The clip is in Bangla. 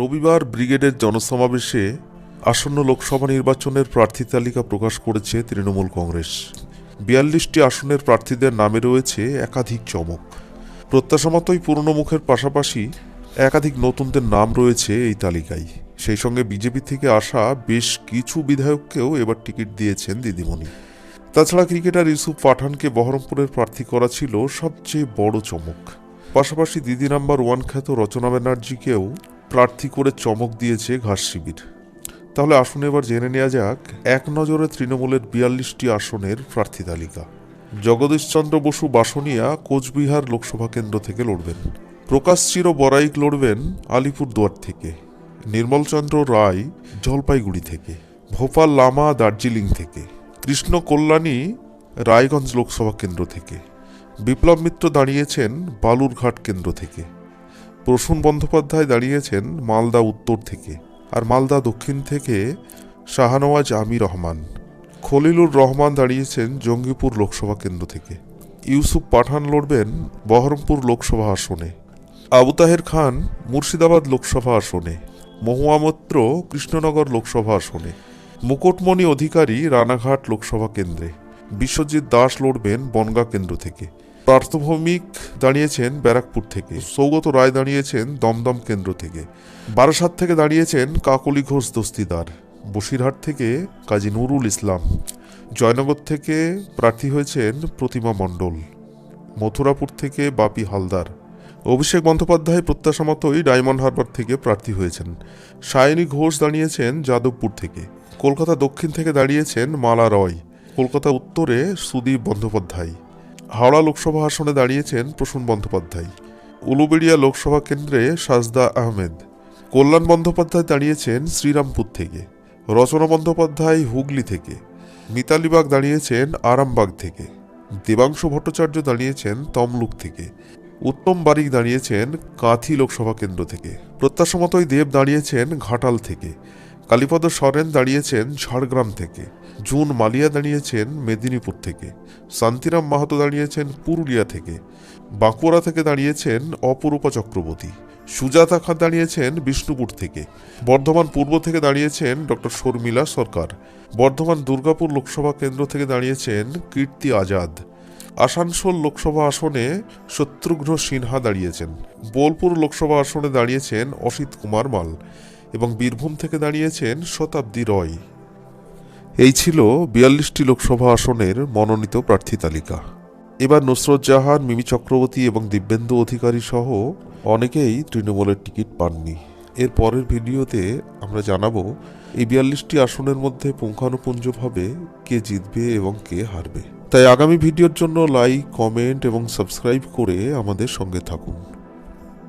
রবিবার ব্রিগেডের জনসমাবেশে আসন্ন লোকসভা নির্বাচনের প্রার্থী তালিকা প্রকাশ করেছে তৃণমূল কংগ্রেস। বিয়াল্লিশটি আসনের প্রার্থীদের নামে রয়েছে একাধিক চমক। প্রত্যাশামতোই পুরনো মুখের পাশাপাশি একাধিক নতুনদের নাম রয়েছে এই তালিকায়। সেই সঙ্গে বিজেপি থেকে আসা বেশ কিছু বিধায়ককেও এবার টিকিট দিয়েছেন দিদিমণি। তাছাড়া ক্রিকেটার ইউসুফ পাঠানকে বহরমপুরের প্রার্থী করা ছিল সবচেয়ে বড় চমক। পাশাপাশি দিদি নাম্বার ওয়ান খ্যাত রচনা ব্যানার্জিকেও প্রার্থী করে চমক দিয়েছে ঘাস শিবির। তাহলে আসুন এবার জেনে নেওয়া যাক, এক নজরে তৃণমূলের বিয়াল্লিশটি আসনের প্রার্থী তালিকা। জগদীশচন্দ্র বসু বাসনিয়া কোচবিহার লোকসভা কেন্দ্র থেকে লড়বেন। প্রকাশ চির বরাইক লড়বেন আলিপুরদুয়ার থেকে। নির্মলচন্দ্র রায় জলপাইগুড়ি থেকে। ভোপাল লামা দার্জিলিং থেকে। কৃষ্ণ কল্যাণী রায়গঞ্জ লোকসভা কেন্দ্র থেকে। বিপ্লব মিত্র দাঁড়িয়েছেন বালুরঘাট কেন্দ্র থেকে। প্রসূন বন্দ্যোপাধ্যায় দাঁড়িয়েছেন মালদা উত্তর থেকে আর মালদা দক্ষিণ থেকে শাহনওয়াজ আমি রহমান। খলিলুর রহমান দাঁড়িয়েছেন জঙ্গিপুর লোকসভা কেন্দ্র থেকে। ইউসুফ পাঠান লড়বেন বহরমপুর লোকসভা আসনে। আবু তাহের খান মুর্শিদাবাদ লোকসভা আসনে। মহুয়ামত্র কৃষ্ণনগর লোকসভা আসনে। মুকুটমণি অধিকারী রানাঘাট লোকসভা কেন্দ্রে। বিশ্বজিৎ দাস লড়বেন বনগা কেন্দ্র থেকে। পার্থভৌমিক দাঁড়িয়েছেন ব্যারাকপুর থেকে। সৌগত রায় দাঁড়িয়েছেন দমদম কেন্দ্র থেকে। বারাসাত থেকে দাঁড়িয়েছেন কাকলি ঘোষ দস্তিদার। বসিরহাট থেকে কাজী নুরুল ইসলাম। জয়নগর থেকে প্রার্থী হয়েছেন প্রতিমা মণ্ডল। মথুরাপুর থেকে বাপি হালদার। অভিষেক বন্দ্যোপাধ্যায় প্রত্যাশা মতোই ডায়মন্ড হারবার থেকে প্রার্থী হয়েছেন। সায়নী ঘোষ দাঁড়িয়েছেন যাদবপুর থেকে। কলকাতা দক্ষিণ থেকে দাঁড়িয়েছেন মালা রয়। কলকাতা উত্তরে সুদীপ বন্দ্যোপাধ্যায়। হাওড়া লোকসভা আসনে দাঁড়িয়েছেন প্রসূন বন্দ্যোপাধ্যায়। উলুবেড়িয়া লোকসভা কেন্দ্রে সাজদা আহমেদ। কল্যাণ বন্দ্যোপাধ্যায় দাঁড়িয়েছেন শ্রীরামপুর থেকে। রচনা বন্দ্যোপাধ্যায় হুগলি থেকে। মিতালিবাগ দাঁড়িয়েছেন আরামবাগ থেকে। দেবাংশু ভট্টাচার্য দাঁড়িয়েছেন তমলুক থেকে। উত্তম বারিক দাঁড়িয়েছেন কাঁথি লোকসভা কেন্দ্র থেকে। প্রত্যাশামতোই দেব দাঁড়িয়েছেন ঘাটাল থেকে। কালীপদ সরেন দাঁড়িয়েছেন ঝাড়গ্রাম থেকে, জুন মালিয়া দাঁড়িয়েছেন মেদিনীপুর থেকে, শান্তিরাম মাহাতো দাঁড়িয়েছেন পুরুলিয়া থেকে, বাঁকুড়া থেকে দাঁড়িয়েছেন অপরূপা চক্রবর্তী, সুজাতা খান দাঁড়িয়েছেন বিষ্ণুপুর থেকে, বর্ধমান পূর্ব থেকে দাঁড়িয়েছেন ডক্টর শর্মিলা সরকার, বর্ধমান দুর্গাপুর লোকসভা কেন্দ্র থেকে দাঁড়িয়েছেন কীর্তি আজাদ, আসানসোল লোকসভা আসনে শত্রুঘ্ন সিনহা দাঁড়িয়েছেন, বোলপুর লোকসভা আসনে দাঁড়িয়েছেন অসিত কুমার মাল এবং বীরভূম থেকে দাঁড়িয়েছেন শতাব্দী রয়। এই ছিল বিয়াল্লিশটি লোকসভা আসনের মনোনীত প্রার্থী তালিকা। এবার নুসরত জাহান, মিমি চক্রবর্তী এবং দিব্যেন্দু অধিকারী সহ অনেকেই তৃণমূলের টিকিট পাননি। এর পরের ভিডিওতে আমরা জানাব, এই বিয়াল্লিশটি আসনের মধ্যে পুঙ্খানুপুঞ্জভাবে কে জিতবে এবং কে হারবে। তাই আগামী ভিডিওর জন্য লাইক, কমেন্ট এবং সাবস্ক্রাইব করে আমাদের সঙ্গে থাকুন।